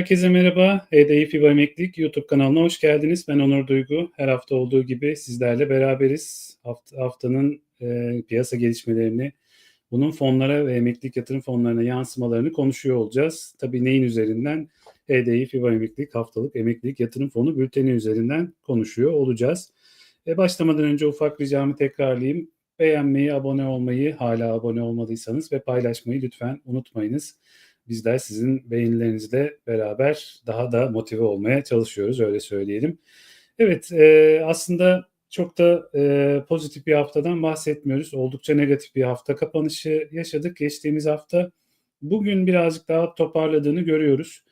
Herkese merhaba. HDI FIBA Emeklilik YouTube kanalına hoş geldiniz. Ben Onur Duygu. Her hafta olduğu gibi sizlerle beraberiz. Hafta, haftanın e, piyasa gelişmelerini, bunun fonlara ve emeklilik yatırım fonlarına yansımalarını konuşuyor olacağız. Tabii neyin üzerinden? HDI FIBA Emeklilik Haftalık Emeklilik Yatırım Fonu bülteni üzerinden konuşuyor olacağız. E, başlamadan önce ufak ricamı tekrarlayayım. Beğenmeyi, abone olmayı, hala abone olmadıysanız ve paylaşmayı lütfen unutmayınız bizler sizin beğenilerinizle beraber daha da motive olmaya çalışıyoruz öyle söyleyelim. Evet e, aslında çok da e, pozitif bir haftadan bahsetmiyoruz. Oldukça negatif bir hafta kapanışı yaşadık geçtiğimiz hafta. Bugün birazcık daha toparladığını görüyoruz.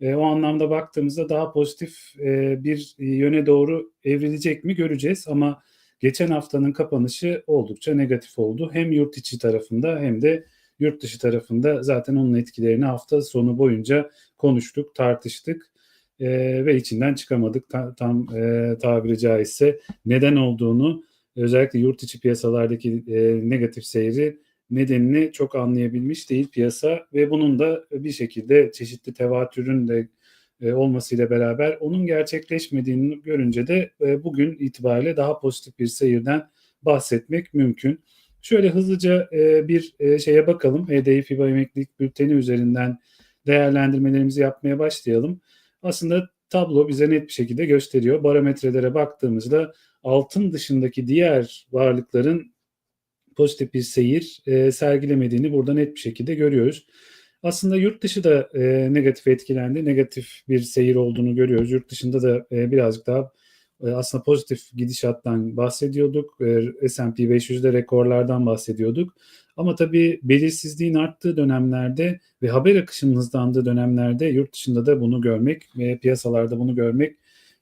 E, o anlamda baktığımızda daha pozitif e, bir yöne doğru evrilecek mi göreceğiz ama geçen haftanın kapanışı oldukça negatif oldu. Hem yurt içi tarafında hem de yurt dışı tarafında zaten onun etkilerini hafta sonu boyunca konuştuk, tartıştık e, ve içinden çıkamadık. Ta, tam e, tabiri caizse neden olduğunu özellikle yurt içi piyasalardaki e, negatif seyri nedenini çok anlayabilmiş değil piyasa ve bunun da bir şekilde çeşitli tevatürün de e, olmasıyla beraber onun gerçekleşmediğini görünce de e, bugün itibariyle daha pozitif bir seyirden bahsetmek mümkün. Şöyle hızlıca e, bir e, şeye bakalım. HDI FIBA emeklilik bülteni üzerinden değerlendirmelerimizi yapmaya başlayalım. Aslında tablo bize net bir şekilde gösteriyor. Barometrelere baktığımızda altın dışındaki diğer varlıkların pozitif bir seyir e, sergilemediğini burada net bir şekilde görüyoruz. Aslında yurt dışı da e, negatif etkilendi. Negatif bir seyir olduğunu görüyoruz. Yurt dışında da e, birazcık daha e, aslında pozitif gidişattan bahsediyorduk. E, S&P 500'de rekorlardan bahsediyorduk. Ama tabii belirsizliğin arttığı dönemlerde ve haber akışının hızlandığı dönemlerde yurt dışında da bunu görmek ve piyasalarda bunu görmek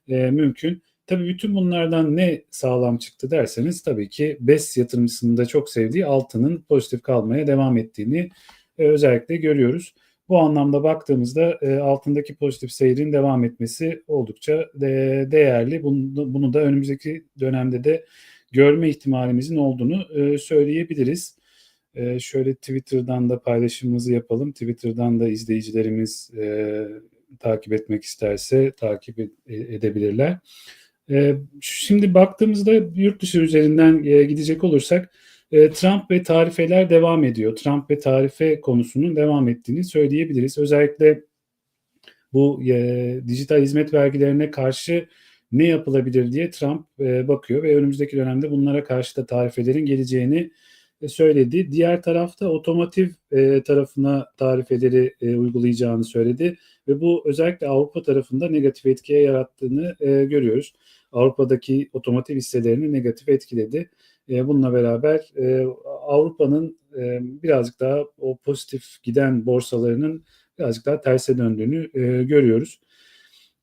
e, mümkün. Tabii bütün bunlardan ne sağlam çıktı derseniz tabii ki BES yatırımcısının da çok sevdiği altının pozitif kalmaya devam ettiğini e, özellikle görüyoruz. Bu anlamda baktığımızda e, altındaki pozitif seyrin devam etmesi oldukça de, değerli. Bunu, bunu da önümüzdeki dönemde de görme ihtimalimizin olduğunu e, söyleyebiliriz. E, şöyle Twitter'dan da paylaşımımızı yapalım. Twitter'dan da izleyicilerimiz e, takip etmek isterse takip ed- edebilirler. E, şimdi baktığımızda yurt dışı üzerinden e, gidecek olursak e, Trump ve tarifeler devam ediyor. Trump ve tarife konusunun devam ettiğini söyleyebiliriz. Özellikle bu e, dijital hizmet vergilerine karşı ne yapılabilir diye Trump e, bakıyor ve önümüzdeki dönemde bunlara karşı da tarifelerin geleceğini e, söyledi. Diğer tarafta otomotiv e, tarafına tarifeleri e, uygulayacağını söyledi ve bu özellikle Avrupa tarafında negatif etkiye yarattığını e, görüyoruz. Avrupa'daki otomotiv hisselerini negatif etkiledi. E, bununla beraber e, Avrupa'nın e, birazcık daha o pozitif giden borsalarının birazcık daha terse döndüğünü e, görüyoruz.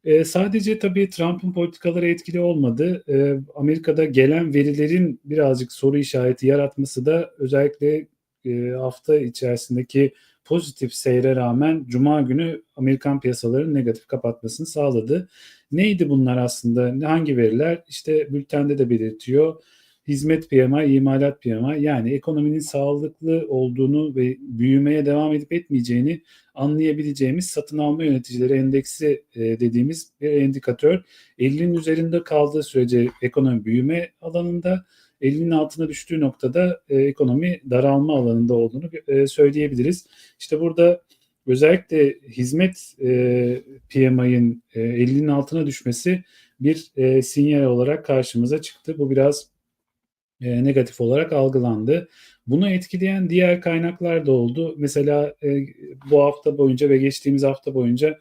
E, sadece tabii Trump'ın politikaları etkili olmadı. E, Amerika'da gelen verilerin birazcık soru işareti yaratması da özellikle e, hafta içerisindeki pozitif seyre rağmen Cuma günü Amerikan piyasalarının negatif kapatmasını sağladı. Neydi bunlar aslında? Hangi veriler? İşte bültende de belirtiyor hizmet PMI, imalat PMI yani ekonominin sağlıklı olduğunu ve büyümeye devam edip etmeyeceğini anlayabileceğimiz satın alma yöneticileri endeksi e, dediğimiz bir endikatör. 50'nin üzerinde kaldığı sürece ekonomi büyüme alanında, 50'nin altına düştüğü noktada e, ekonomi daralma alanında olduğunu e, söyleyebiliriz. İşte burada özellikle hizmet e, PMI'nin e, 50'nin altına düşmesi bir e, sinyal olarak karşımıza çıktı. Bu biraz e, negatif olarak algılandı. Bunu etkileyen diğer kaynaklar da oldu. Mesela e, bu hafta boyunca ve geçtiğimiz hafta boyunca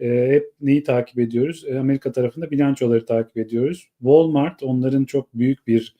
e, hep neyi takip ediyoruz? E, Amerika tarafında bilançoları takip ediyoruz. Walmart onların çok büyük bir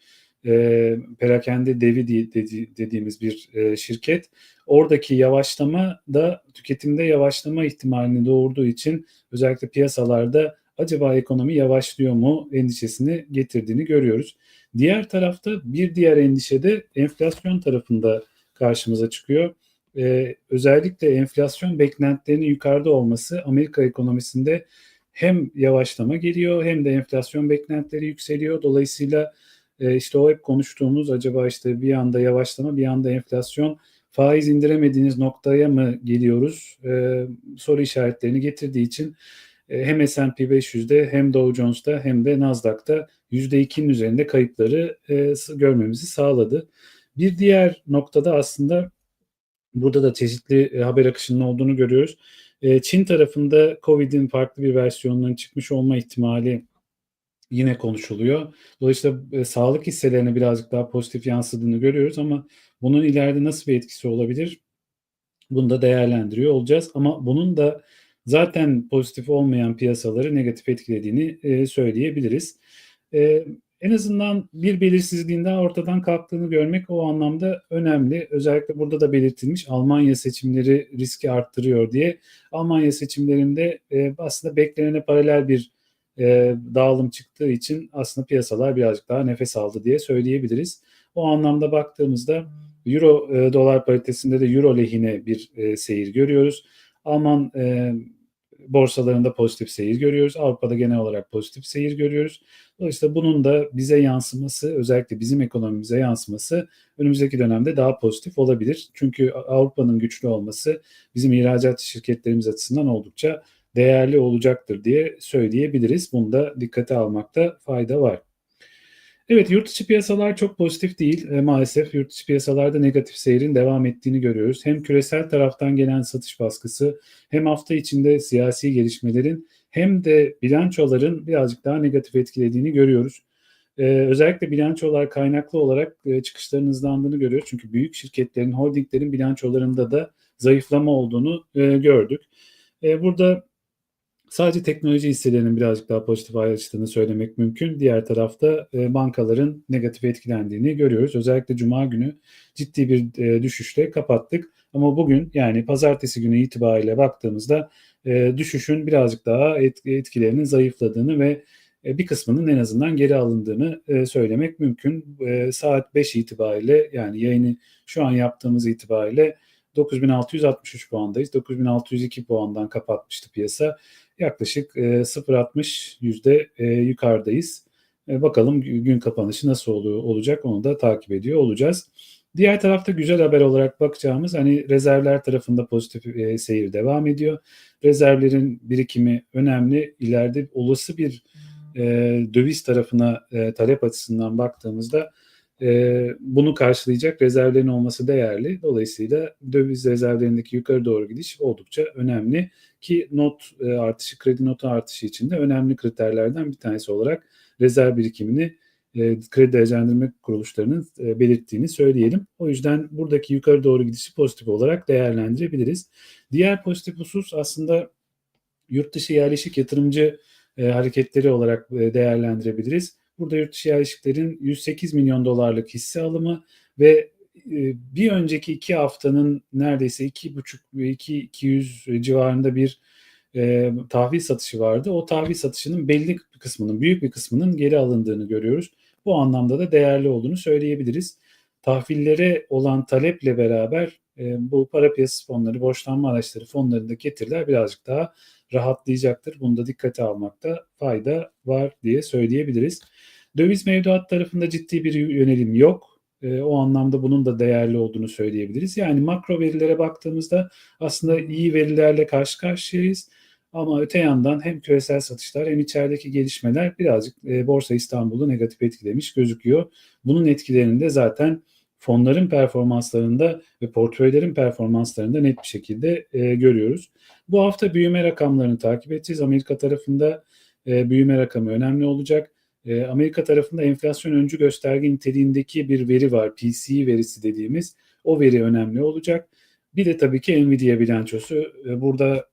e, perakende devi dedi, dediğimiz bir e, şirket. Oradaki yavaşlama da tüketimde yavaşlama ihtimalini doğurduğu için özellikle piyasalarda acaba ekonomi yavaşlıyor mu endişesini getirdiğini görüyoruz. Diğer tarafta bir diğer endişe de enflasyon tarafında karşımıza çıkıyor. Ee, özellikle enflasyon beklentilerinin yukarıda olması Amerika ekonomisinde hem yavaşlama geliyor hem de enflasyon beklentileri yükseliyor. Dolayısıyla e, işte o hep konuştuğumuz acaba işte bir anda yavaşlama bir anda enflasyon faiz indiremediğiniz noktaya mı geliyoruz? E, soru işaretlerini getirdiği için hem S&P 500'de hem Dow Jones'ta hem de Nasdaq'ta %2'nin üzerinde kayıpları e, görmemizi sağladı. Bir diğer noktada aslında burada da çeşitli e, haber akışının olduğunu görüyoruz. E, Çin tarafında Covid'in farklı bir versiyonunun çıkmış olma ihtimali yine konuşuluyor. Dolayısıyla e, sağlık hisselerine birazcık daha pozitif yansıdığını görüyoruz ama bunun ileride nasıl bir etkisi olabilir? Bunu da değerlendiriyor olacağız ama bunun da zaten pozitif olmayan piyasaları negatif etkilediğini e, söyleyebiliriz. E, en azından bir belirsizliğin ortadan kalktığını görmek o anlamda önemli. Özellikle burada da belirtilmiş Almanya seçimleri riski arttırıyor diye. Almanya seçimlerinde e, aslında beklenene paralel bir e, dağılım çıktığı için aslında piyasalar birazcık daha nefes aldı diye söyleyebiliriz. O anlamda baktığımızda Euro e, dolar paritesinde de Euro lehine bir e, seyir görüyoruz. Alman e, borsalarında pozitif seyir görüyoruz. Avrupa'da genel olarak pozitif seyir görüyoruz. Dolayısıyla bunun da bize yansıması, özellikle bizim ekonomimize yansıması önümüzdeki dönemde daha pozitif olabilir. Çünkü Avrupa'nın güçlü olması bizim ihracat şirketlerimiz açısından oldukça değerli olacaktır diye söyleyebiliriz. Bunu da dikkate almakta fayda var. Evet yurt içi piyasalar çok pozitif değil. E, maalesef yurt içi piyasalarda negatif seyrin devam ettiğini görüyoruz. Hem küresel taraftan gelen satış baskısı hem hafta içinde siyasi gelişmelerin hem de bilançoların birazcık daha negatif etkilediğini görüyoruz. Ee, özellikle bilançolar kaynaklı olarak e, çıkışların hızlandığını görüyoruz. Çünkü büyük şirketlerin, holdinglerin bilançolarında da zayıflama olduğunu e, gördük. E, burada Sadece teknoloji hisselerinin birazcık daha pozitif ayrıştığını söylemek mümkün. Diğer tarafta e, bankaların negatif etkilendiğini görüyoruz. Özellikle Cuma günü ciddi bir e, düşüşle kapattık. Ama bugün yani pazartesi günü itibariyle baktığımızda e, düşüşün birazcık daha etkilerinin zayıfladığını ve bir kısmının en azından geri alındığını söylemek mümkün. Saat 5 itibariyle yani yayını şu an yaptığımız itibariyle 9663 puandayız. 9602 puandan kapatmıştı piyasa yaklaşık e, 0.60 yüzde e, yukarıdayız. E, bakalım gün kapanışı nasıl oluyor, olacak onu da takip ediyor olacağız. Diğer tarafta güzel haber olarak bakacağımız hani rezervler tarafında pozitif e, seyir devam ediyor. Rezervlerin birikimi önemli. İleride olası bir e, döviz tarafına e, talep açısından baktığımızda e, bunu karşılayacak rezervlerin olması değerli. Dolayısıyla döviz rezervlerindeki yukarı doğru gidiş oldukça önemli ki not e, artışı, kredi notu artışı için de önemli kriterlerden bir tanesi olarak rezerv birikimini e, kredi derecelendirme kuruluşlarının e, belirttiğini söyleyelim. O yüzden buradaki yukarı doğru gidişi pozitif olarak değerlendirebiliriz. Diğer pozitif husus aslında yurt dışı yerleşik yatırımcı e, hareketleri olarak e, değerlendirebiliriz. Burada yurt dışı yerleşiklerin 108 milyon dolarlık hisse alımı ve e, bir önceki iki haftanın neredeyse iki buçuk ve iki 200 civarında bir e, tahvil satışı vardı. O tahvil satışının belli bir kısmının, büyük bir kısmının geri alındığını görüyoruz. Bu anlamda da değerli olduğunu söyleyebiliriz. Tahvillere olan taleple beraber e, bu para piyasası fonları, borçlanma araçları fonlarındaki getiriler birazcık daha rahatlayacaktır. Bunu da dikkate almakta fayda var diye söyleyebiliriz. Döviz mevduat tarafında ciddi bir yönelim yok. E, o anlamda bunun da değerli olduğunu söyleyebiliriz. Yani makro verilere baktığımızda aslında iyi verilerle karşı karşıyayız. Ama öte yandan hem küresel satışlar hem içerideki gelişmeler birazcık e, Borsa İstanbul'u negatif etkilemiş gözüküyor. Bunun etkilerini de zaten fonların performanslarında ve portföylerin performanslarında net bir şekilde e, görüyoruz. Bu hafta büyüme rakamlarını takip edeceğiz. Amerika tarafında e, büyüme rakamı önemli olacak. E, Amerika tarafında enflasyon öncü gösterge niteliğindeki bir veri var. PCE verisi dediğimiz. O veri önemli olacak. Bir de tabii ki Nvidia bilançosu. Burada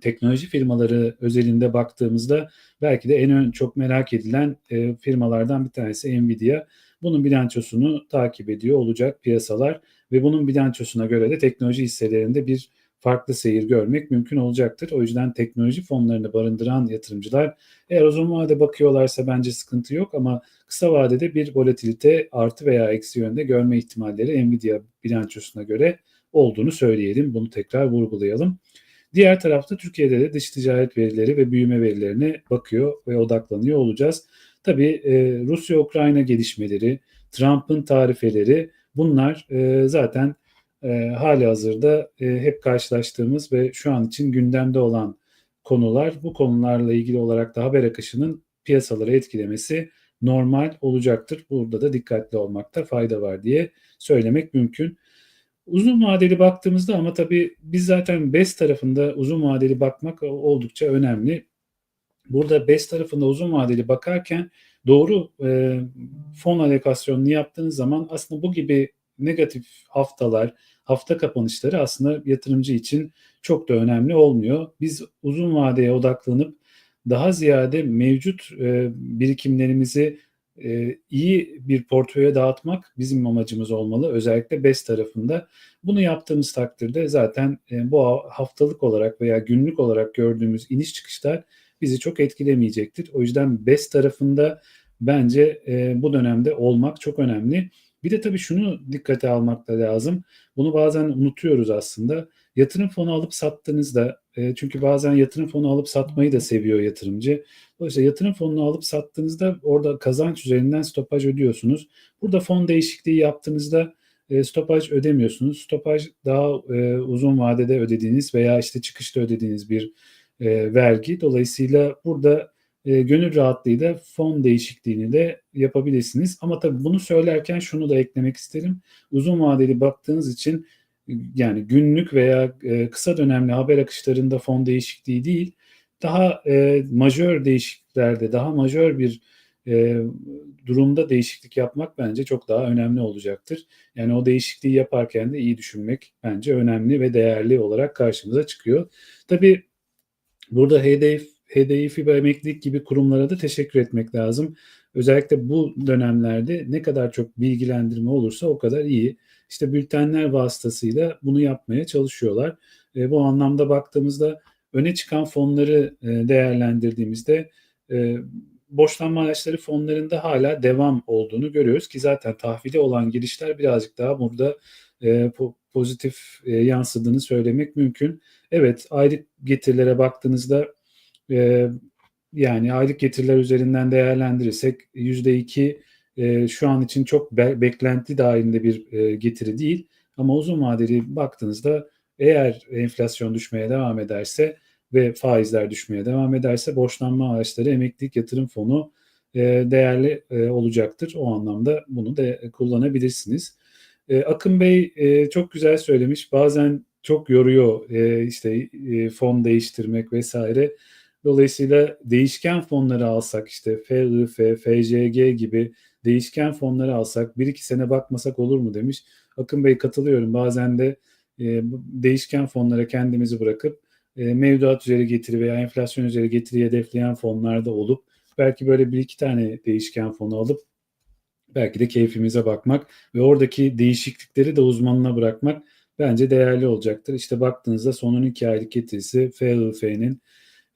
teknoloji firmaları özelinde baktığımızda belki de en ön çok merak edilen e, firmalardan bir tanesi Nvidia. Bunun bilançosunu takip ediyor olacak piyasalar ve bunun bilançosuna göre de teknoloji hisselerinde bir farklı seyir görmek mümkün olacaktır. O yüzden teknoloji fonlarını barındıran yatırımcılar eğer uzun vade bakıyorlarsa bence sıkıntı yok ama kısa vadede bir volatilite artı veya eksi yönde görme ihtimalleri Nvidia bilançosuna göre olduğunu söyleyelim. Bunu tekrar vurgulayalım. Diğer tarafta Türkiye'de de dış ticaret verileri ve büyüme verilerine bakıyor ve odaklanıyor olacağız. Tabii e, Rusya-Ukrayna gelişmeleri, Trump'ın tarifeleri bunlar e, zaten e, hali hazırda e, hep karşılaştığımız ve şu an için gündemde olan konular. Bu konularla ilgili olarak da haber akışının piyasaları etkilemesi normal olacaktır. Burada da dikkatli olmakta fayda var diye söylemek mümkün. Uzun vadeli baktığımızda ama tabii biz zaten BES tarafında uzun vadeli bakmak oldukça önemli. Burada BES tarafında uzun vadeli bakarken doğru e, fon alokasyonunu yaptığınız zaman aslında bu gibi negatif haftalar, hafta kapanışları aslında yatırımcı için çok da önemli olmuyor. Biz uzun vadeye odaklanıp daha ziyade mevcut e, birikimlerimizi e, iyi bir portföye dağıtmak bizim amacımız olmalı. Özellikle BES tarafında. Bunu yaptığımız takdirde zaten e, bu haftalık olarak veya günlük olarak gördüğümüz iniş çıkışlar bizi çok etkilemeyecektir. O yüzden BES tarafında bence e, bu dönemde olmak çok önemli. Bir de tabii şunu dikkate almak da lazım. Bunu bazen unutuyoruz aslında. Yatırım fonu alıp sattığınızda e, çünkü bazen yatırım fonu alıp satmayı da seviyor yatırımcı. Dolayısıyla yatırım fonunu alıp sattığınızda orada kazanç üzerinden stopaj ödüyorsunuz. Burada fon değişikliği yaptığınızda e, stopaj ödemiyorsunuz. Stopaj daha e, uzun vadede ödediğiniz veya işte çıkışta ödediğiniz bir vergi. Dolayısıyla burada e, gönül rahatlığıyla fon değişikliğini de yapabilirsiniz. Ama tabii bunu söylerken şunu da eklemek isterim. Uzun vadeli baktığınız için yani günlük veya e, kısa dönemli haber akışlarında fon değişikliği değil, daha e, majör değişikliklerde, daha majör bir e, durumda değişiklik yapmak bence çok daha önemli olacaktır. Yani o değişikliği yaparken de iyi düşünmek bence önemli ve değerli olarak karşımıza çıkıyor. Tabii burada HDI, HDI FİBA emeklilik gibi kurumlara da teşekkür etmek lazım. Özellikle bu dönemlerde ne kadar çok bilgilendirme olursa o kadar iyi. İşte bültenler vasıtasıyla bunu yapmaya çalışıyorlar. E, bu anlamda baktığımızda öne çıkan fonları e, değerlendirdiğimizde e, borçlanma araçları fonlarında hala devam olduğunu görüyoruz ki zaten tahvili olan girişler birazcık daha burada e, pozitif e, yansıdığını söylemek mümkün. Evet aylık getirilere baktığınızda e, yani aylık getiriler üzerinden değerlendirirsek %2 e, şu an için çok be- beklenti dahilinde bir e, getiri değil. Ama uzun vadeli baktığınızda eğer enflasyon düşmeye devam ederse ve faizler düşmeye devam ederse borçlanma araçları emeklilik yatırım fonu e, değerli e, olacaktır. O anlamda bunu da kullanabilirsiniz. E, Akın Bey e, çok güzel söylemiş. Bazen çok yoruyor e, işte e, fon değiştirmek vesaire. Dolayısıyla değişken fonları alsak işte FIF, FCG gibi değişken fonları alsak bir iki sene bakmasak olur mu demiş. Akın Bey katılıyorum. Bazen de e, değişken fonlara kendimizi bırakıp e, mevduat üzeri getiri veya enflasyon üzeri getiri hedefleyen fonlarda olup belki böyle bir iki tane değişken fonu alıp belki de keyfimize bakmak ve oradaki değişiklikleri de uzmanına bırakmak bence değerli olacaktır. İşte baktığınızda son 12 aylık getirisi FIF'nin e,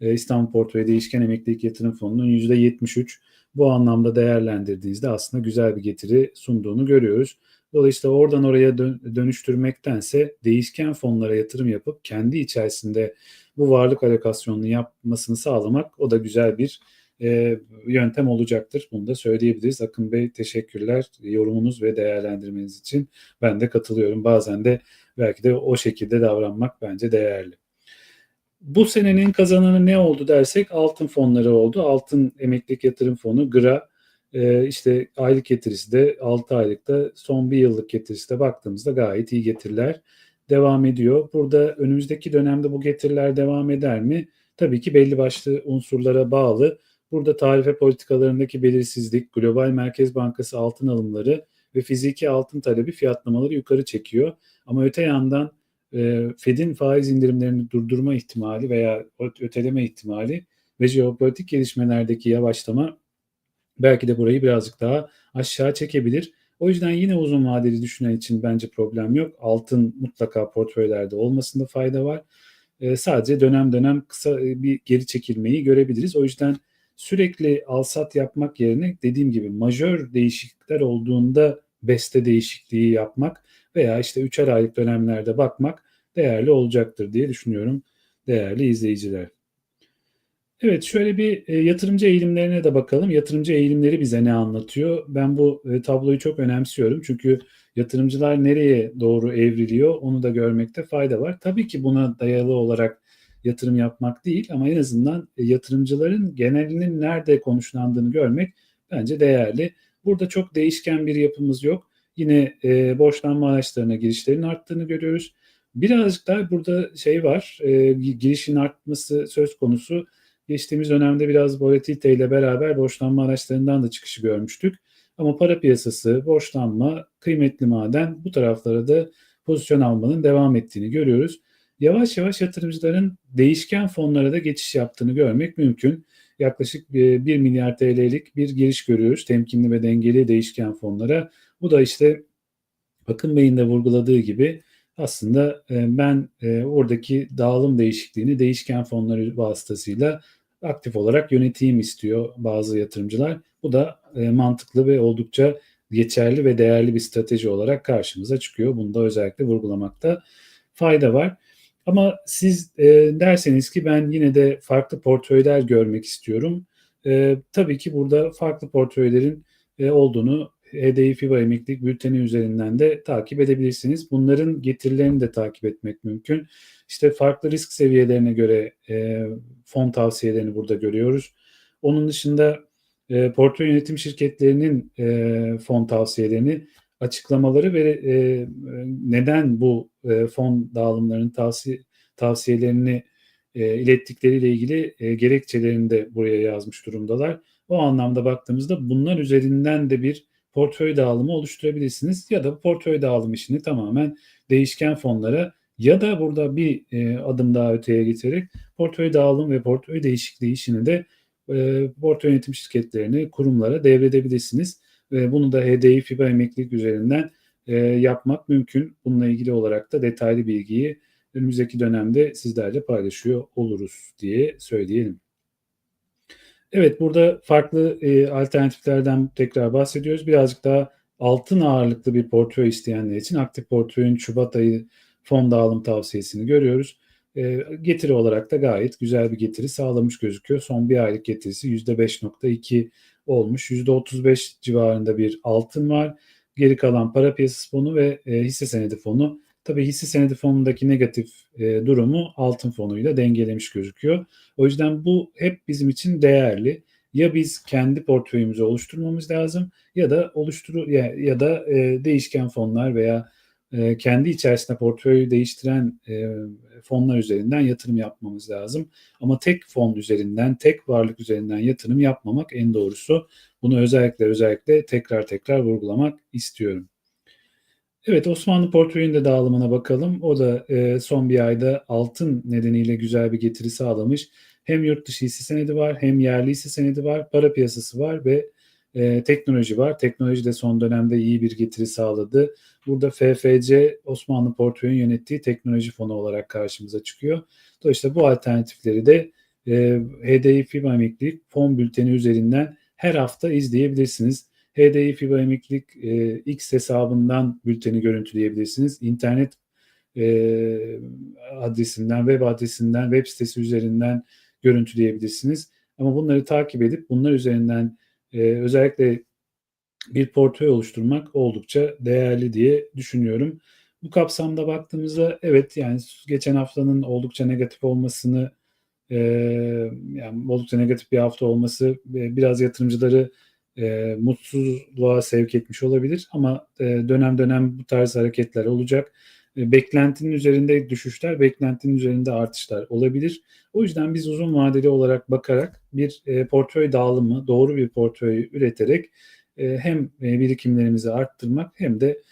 İstanbul Portföy Değişken Emeklilik Yatırım Fonu'nun %73 bu anlamda değerlendirdiğinizde aslında güzel bir getiri sunduğunu görüyoruz. Dolayısıyla oradan oraya dönüştürmektense değişken fonlara yatırım yapıp kendi içerisinde bu varlık alokasyonunu yapmasını sağlamak o da güzel bir e, yöntem olacaktır. Bunu da söyleyebiliriz. Akın Bey teşekkürler yorumunuz ve değerlendirmeniz için. Ben de katılıyorum. Bazen de belki de o şekilde davranmak bence değerli. Bu senenin kazananı ne oldu dersek altın fonları oldu. Altın emeklilik yatırım fonu GRA e, işte aylık getirisi de 6 aylıkta son bir yıllık getirisi de baktığımızda gayet iyi getiriler devam ediyor. Burada önümüzdeki dönemde bu getiriler devam eder mi? Tabii ki belli başlı unsurlara bağlı. Burada tarife politikalarındaki belirsizlik, Global Merkez Bankası altın alımları ve fiziki altın talebi fiyatlamaları yukarı çekiyor. Ama öte yandan e, Fed'in faiz indirimlerini durdurma ihtimali veya öteleme ihtimali ve jeopolitik gelişmelerdeki yavaşlama belki de burayı birazcık daha aşağı çekebilir. O yüzden yine uzun vadeli düşünen için bence problem yok. Altın mutlaka portföylerde olmasında fayda var. E, sadece dönem dönem kısa e, bir geri çekilmeyi görebiliriz. O yüzden sürekli alsat yapmak yerine dediğim gibi majör değişiklikler olduğunda beste değişikliği yapmak veya işte üçer aylık dönemlerde bakmak değerli olacaktır diye düşünüyorum değerli izleyiciler. Evet, şöyle bir, eee, yatırımcı eğilimlerine de bakalım. Yatırımcı eğilimleri bize ne anlatıyor? Ben bu, eee, tabloyu çok önemsiyorum. Çünkü yatırımcılar nereye doğru evriliyor onu da görmekte fayda var. Tabii ki buna dayalı olarak yatırım yapmak değil ama en azından, eee, yatırımcıların genelinin nerede konuşlandığını görmek bence değerli. Burada çok değişken bir yapımız yok. Yine, eee, borçlanma araçlarına girişlerin arttığını görüyoruz. Birazcık daha burada şey var, gi girişin artması söz konusu. Geçtiğimiz dönemde biraz volatiliteyle beraber borçlanma araçlarından da çıkışı görmüştük. Ama para piyasası, borçlanma, kıymetli maden bu taraflara da pozisyon almanın devam ettiğini görüyoruz. Yavaş yavaş yatırımcıların değişken fonlara da geçiş yaptığını görmek mümkün. Yaklaşık, eee, 1 TL'lik bir giriş görüyoruz temkinli ve dengeli değişken fonlara. Bu da işte Akın Bey'in de vurguladığı gibi aslında, eee, ben, eee, oradaki dağılım değişikliğini değişken fonları vasıtasıyla aktif olarak yöneteyim istiyor bazı yatırımcılar. Bu da, mantıklı ve oldukça geçerli ve değerli bir strateji olarak karşımıza çıkıyor. Bunu da özellikle vurgulamakta fayda var. Ama siz, eee, derseniz ki ben yine de farklı portföyler görmek istiyorum. Eee, tabii ki burada farklı portföylerin, eee, olduğunu HDI FİBA Emeklilik Bülteni üzerinden de takip edebilirsiniz. Bunların getirilerini de takip etmek mümkün. İşte farklı risk seviyelerine göre, eee, fon tavsiyelerini burada görüyoruz. Onun dışında, eee, portföy yönetim şirketlerinin, eee, fon tavsiyelerini açıklamaları ve, eee, neden bu, eee, fon dağılımlarının tavsiye tavsiyelerini, eee, ilettikleriyle ilgili, eee, gerekçelerini de buraya yazmış durumdalar. O anlamda baktığımızda bunlar üzerinden de bir portföy dağılımı oluşturabilirsiniz ya da portföy dağılım işini tamamen değişken fonlara ya da burada bir, eee, adım daha öteye getirerek portföy dağılım ve portföy değişikliği işini de, eee, portföy yönetim şirketlerine, kurumlara devredebilirsiniz. Ve bunu da HDI FİBA Emeklilik üzerinden, eee, yapmak mümkün. Bununla ilgili olarak da detaylı bilgiyi önümüzdeki dönemde sizlerle paylaşıyor oluruz diye söyleyelim. Evet, burada farklı, eee, alternatiflerden tekrar bahsediyoruz. Birazcık daha altın ağırlıklı bir portföy isteyenler için aktif portföyün şubat ayı fon dağılım tavsiyesini görüyoruz. Eee, getiri olarak da gayet güzel bir getiri sağlamış gözüküyor. Son 1 aylık getirisi %5.2 olmuş. %35 civarında bir altın var. Geri kalan para piyasası fonu ve, eee, hisse senedi fonu. Tabii hisse senedi fonundaki negatif, eee, durumu altın fonuyla dengelemiş gözüküyor. O yüzden bu hep bizim için değerli. Ya biz kendi portföyümüzü oluşturmamız lazım ya da oluşturu ya ya da, eee, değişken fonlar veya, eee, kendi içerisinde portföyü değiştiren, eee, fonlar üzerinden yatırım yapmamız lazım. Ama tek fon üzerinden, tek varlık üzerinden yatırım yapmamak en doğrusu. Bunu özellikle, özellikle tekrar tekrar vurgulamak istiyorum. Evet, Osmanlı portföyünün de dağılımına bakalım. O da, eee, son 1 ayda altın nedeniyle güzel bir getiri sağlamış. Hem yurt dışı hisse senedi var hem yerli hisse senedi var, para piyasası var ve, eee, teknoloji var. Teknoloji de son dönemde iyi bir getiri sağladı. Burada FFC, Osmanlı portföyün yönettiği teknoloji fonu olarak karşımıza çıkıyor. Dolayısıyla bu alternatifleri de, eee, HDI FİBA Emeklilik fon bülteni üzerinden her hafta izleyebilirsiniz. HDI FİBA Emeklilik, eee, X hesabından bülteni görüntüleyebilirsiniz. İnternet, eee, adresinden, web adresinden, web sitesi üzerinden görüntüleyebilirsiniz. Ama bunları takip edip bunlar üzerinden, eee, özellikle bir portföy oluşturmak oldukça değerli diye düşünüyorum. Bu kapsamda baktığımızda evet, yani geçen haftanın oldukça negatif olmasını, eee, yani oldukça negatif bir hafta olması, eee, biraz yatırımcıları, eee, mutsuzluğa sevk etmiş olabilir ama, eee, dönem dönem bu tarz hareketler olacak. Eee, beklentinin üzerinde düşüşler, beklentinin üzerinde artışlar olabilir. O yüzden biz uzun vadeli olarak bakarak bir, eee, portföy dağılımı, doğru bir portföy üreterek, eee, hem, birikimlerimizi arttırmak hem de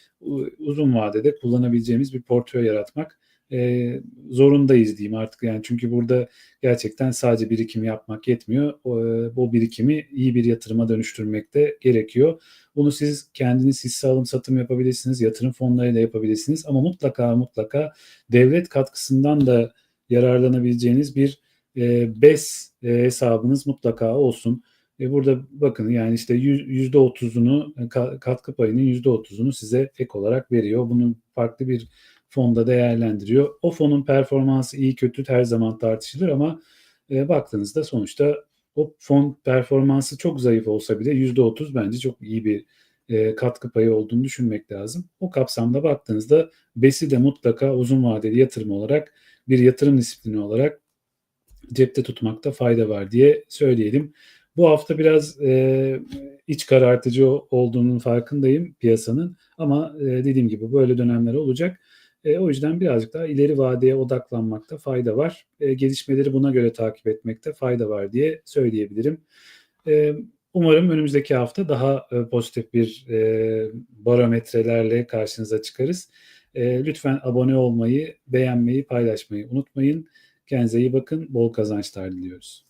uzun vadede kullanabileceğimiz bir portföy yaratmak, eee, zorundayız diyeyim artık yani. Çünkü burada gerçekten sadece birikim yapmak yetmiyor. Eee, bu birikimi iyi bir yatırıma dönüştürmek de gerekiyor. Bunu siz kendiniz hisse alım satım yapabilirsiniz, yatırım fonlarıyla yapabilirsiniz ama mutlaka, mutlaka devlet katkısından da yararlanabileceğiniz bir, eee, BES, eee, hesabınız mutlaka olsun. Eee, burada bakın yani işte yü %30'unu ka katkı payının %30'unu size ek olarak veriyor. Bunu farklı bir fonda değerlendiriyor. O fonun performansı iyi kötü her zaman tartışılır ama, Eee, baktığınızda sonuçta o fon performansı çok zayıf olsa bile %30 bence çok iyi bir, eee, katkı payı olduğunu düşünmek lazım. O kapsamda baktığınızda BES'i de mutlaka uzun vadeli yatırım olarak bir yatırım disiplini olarak cepte tutmakta fayda var diye söyleyelim. Bu hafta biraz, eee, iç karartıcı olduğunun farkındayım piyasanın ama, eee, dediğim gibi böyle dönemler olacak. Eee, o yüzden birazcık daha ileri vadeye odaklanmakta fayda var. Eee, gelişmeleri buna göre takip etmekte fayda var diye söyleyebilirim. Eee, umarım önümüzdeki hafta daha, eee, pozitif bir, eee, barometrelerle karşınıza çıkarız. Eee, lütfen abone olmayı, beğenmeyi, paylaşmayı unutmayın. Kendinize iyi bakın. Bol kazançlar diliyoruz.